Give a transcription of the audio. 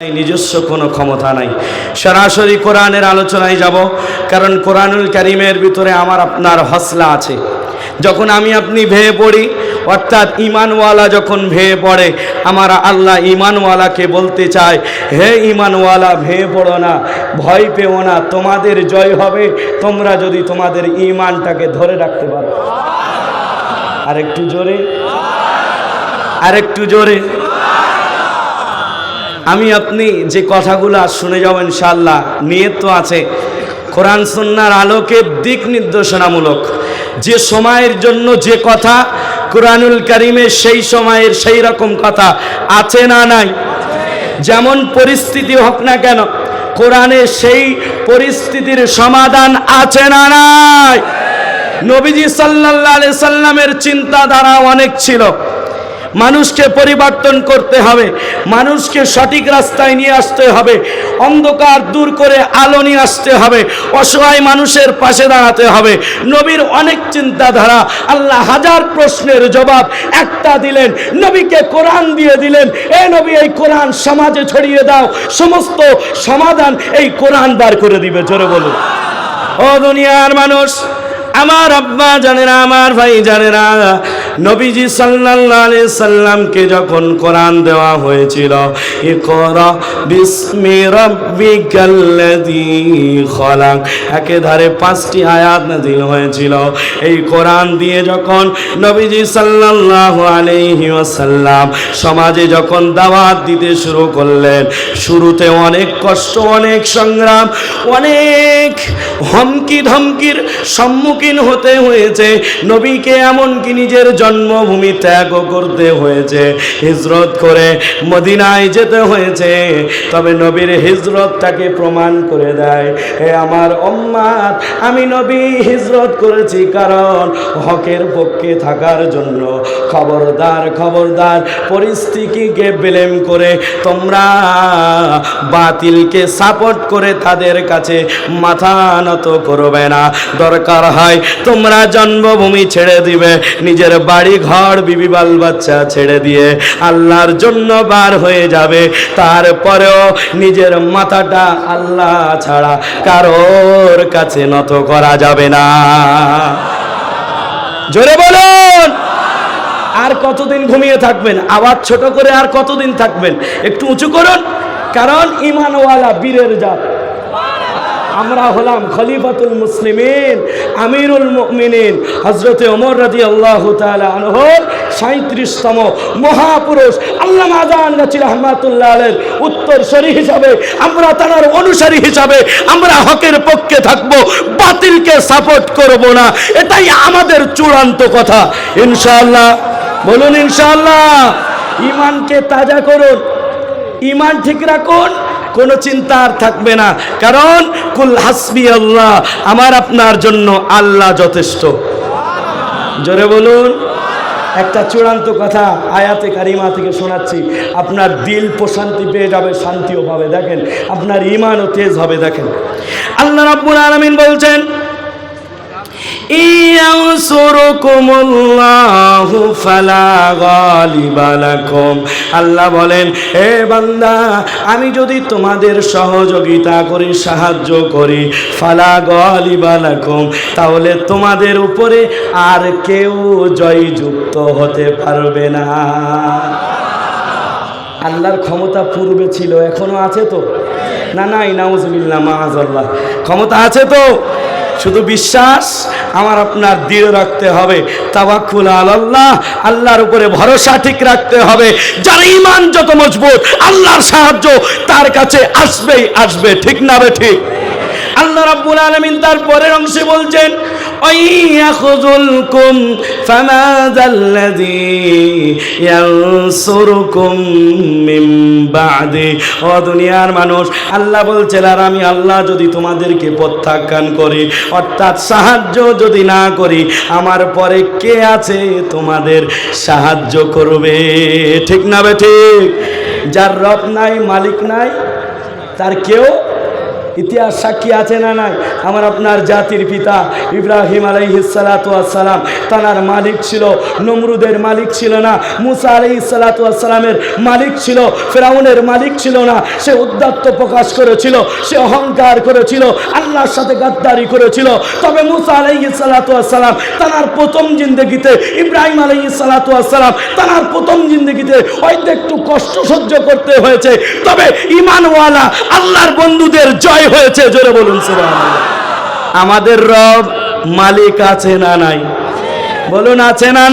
নিজস্ব কোনো ক্ষমতা নাই। সরাসরি কোরআনের আলোচনায় যাব, কারণ কোরআনুল কারিমের ভিতরে আমার আপনার হসলা আছে। যখন আমি আপনি ভেয়ে পড়ি, অর্থাৎ ইমানওয়ালা যখন ভেয়ে পড়ে, আমার আল্লাহ ইমানওয়ালাকে বলতে চায়, হে ইমানওয়ালা ভেয়ে পড়ো না, ভয় পেও না, তোমাদের জয় হবে, তোমরা যদি তোমাদের ইমানটাকে ধরে রাখতে পারো। আরেকটু জোরে আরেকটু জোরে। আমি আপনি যে কথাগুলো শুনে যাবেন ইনশাল্লাহ নিয়ত তো আছে। কোরআন সন্ন্যার আলোকে দিক নির্দেশনামূলক। যে সময়ের জন্য যে কথা কোরআনুল কারিমের সেই সময়ের সেই রকম কথা আছে না নাই? যেমন পরিস্থিতি হোক না কেন, কোরআনে সেই পরিস্থিতির সমাধান আছে না নাই? নবীজি আলাইহি সাল্লামের চিন্তাধারা অনেক ছিল। মানুষকে পরিবর্তন করতে হবে, মানুষকে সঠিক রাস্তায় নিয়ে আসতে হবে, অন্ধকার দূর করে আলো নিয়ে আসতে হবে, অসহায় মানুষের পাশে দাঁড়াতে হবে। নবীর অনেক চিন্তাধারা, আল্লাহ হাজার প্রশ্নের জবাব একটা দিলেন, নবীকে কোরআন দিয়ে দিলেন, এ নবী, এই কোরআন সমাজে ছড়িয়ে দাও, সমস্ত সমাধান এই কোরআন বার করে দিবে। জোরে বলুন। ও দুনিয়ার মানুষ, আমার আব্বা জানে না আমার ভাই জানে না নবীজি সাল্লাল্লাহু আলাইহি সাল্লামকে যখন কোরআন দেওয়া হয়েছিল, ইকরা বিসমি রাব্বিকাল্লাযী খলাক একে ধারে পাঁচটি আয়াত নাযিল হয়েছিল। এই কোরআন দিয়ে যখন নবীজি সাল্লাল্লাহু আলাইহি ওয়াসাল্লাম সমাজে যখন দাওয়াত দিতে শুরু করলেন, শুরুতে অনেক কষ্ট, অনেক সংগ্রাম, অনেক হমকি ধমকির সম্মুখীন হতে হয়েছে। নবীকে এমনকি নিজের জন্মভূমি ত্যাগ করতে হয়েছে, হিজরত করে মদিনায় যেতে হয়েছে। তবে নবীর হিজরতটাকে প্রমাণ করে দেয়, হে আমার অম্মাত আমি নবী হিজরত করেছি কারণ হকের পক্ষে থাকার জন্য খবরদার খবরদার পরিস্থিতিকে ব্লেম করে তোমরা বাতিলকে সাপোর্ট করে তাদের কাছে মাথা নত করবে না। দরকার হয় তোমরা জন্মভূমি ছেড়ে দিবে, নিজের বাড়ি ঘর বিবি বাল বাচ্চা ছেড়ে দিয়ে আল্লাহর জন্য বার হয়ে যাবে। তারপরেও নিজের মাথাটা আল্লাহ ছাড়া কারোর কাছে নত করা যাবে না। জোরে বলুন! আর কতদিন ঘুমিয়ে থাকবেন? আবার ছোট করে আর কতদিন থাকবেন? একটু উঁচু করুন। কারণ ইমানওয়ালা বীরের জাত। আমরা হলাম খলিফাতুল মুসলিমিন, আমিরুল মুমিনিন। হজরতে ওমর রাদি আল্লাহ আনহর সাঁত্রিশতম মহাপুরুষ আল্লাহ আজান গাছি রহমাতুল্লাহ উত্তর সরি হিসাবে, আমরা তার অনুসারী হিসাবে, আমরা হকের পক্ষে থাকব, বাতিলকে সাপোর্ট করব না। এটাই আমাদের চূড়ান্ত কথা। ইনশাআল্লাহ, বলুন ইনশাআল্লাহ ইমানকে তাজা করুন। ইমান ঠিক রাখুন। কোনো চিন্তা আর থাকবে না। কারণ, কুল হাসবি আল্লাহ, আমার আপনার জন্য আল্লাহ যথেষ্ট। জোরে বলুন। একটা চূড়ান্ত কথা আয়াতে কারিমা থেকে শোনাচ্ছি। আপনার দিল প্রশান্তি পেয়ে যাবে, শান্তিও পাবে। দেখেন, আপনার ইমানও তেজ হবে। দেখেন, আল্লাহ রাব্বুল আলামিন বলছেন আল্লাহ বলেন হে বান্দা, আমি যদি তোমাদের সহযোগিতা করি, সাহায্য করি, ফালা গালিবা লাকুম, তাহলে তোমাদের উপরে আর কেউ জয়যুক্ত হতে পারবে না। আল্লাহর ক্ষমতা পূর্বে ছিল, এখনও আছে তো? না নাই নাউজুবিল্লাহ মাহাজাল্লাহ ক্ষমতা আছে তো? শুধু বিশ্বাস, আমার আপনার দৃঢ় রাখতে হবে। তাবাকুল আল্লাহ আল্লাহর উপরে ভরসা ঠিক রাখতে হবে। যার ইমান যত মজবুত, আল্লাহর সাহায্য তার কাছে আসবেই আসবে, ঠিক না বে ঠিক? আল্লাহ রাব্বুল আলামিন তার পরের অংশে বলছেন ওয়াইয়াখুযুলকুম ফামাযাল্লাযী ইয়ানসুরুকুম মিন বা'দি ও দুনিয়ার মানুষ, আল্লাহ বলছেন, আর আমি আল্লাহ যদি তোমাদেরকে প্রত্যাখ্যান করি, অর্থাৎ সাহায্য যদি না করি, আমার পরে কে আছে তোমাদের সাহায্য করবে? ঠিক না বে ঠিক? যার রব নাই, মালিক নাই, তার কেউ ইতিহাস সাক্ষী আছে না নাই? আমার আপনার জাতির পিতা ইব্রাহিম আলাইহিসালাতাম তানার মালিক ছিল, নমরুদের মালিক ছিল না, মুসা আলাইসালাতামের মালিক ছিল, ফেরাউনের মালিক ছিল না। সে উদ্যাত্ত প্রকাশ করেছিল, সে অহংকার করেছিল, আল্লাহর সাথে গাদ্দারি করেছিল। তবে মুসা আলাইসালাতাম তানার প্রথম জিন্দগিতে, ইব্রাহিম আলাইসালাতাম তানার প্রথম জিন্দগিতে হয়তো একটু কষ্ট সহ্য করতে হয়েছে। তবে ইমানওয়ালা আল্লাহর বন্ধুদের জয় হয়েছে জোরে বলুন আমাদের রব মালিক আছে না নাই বলুন আছে না?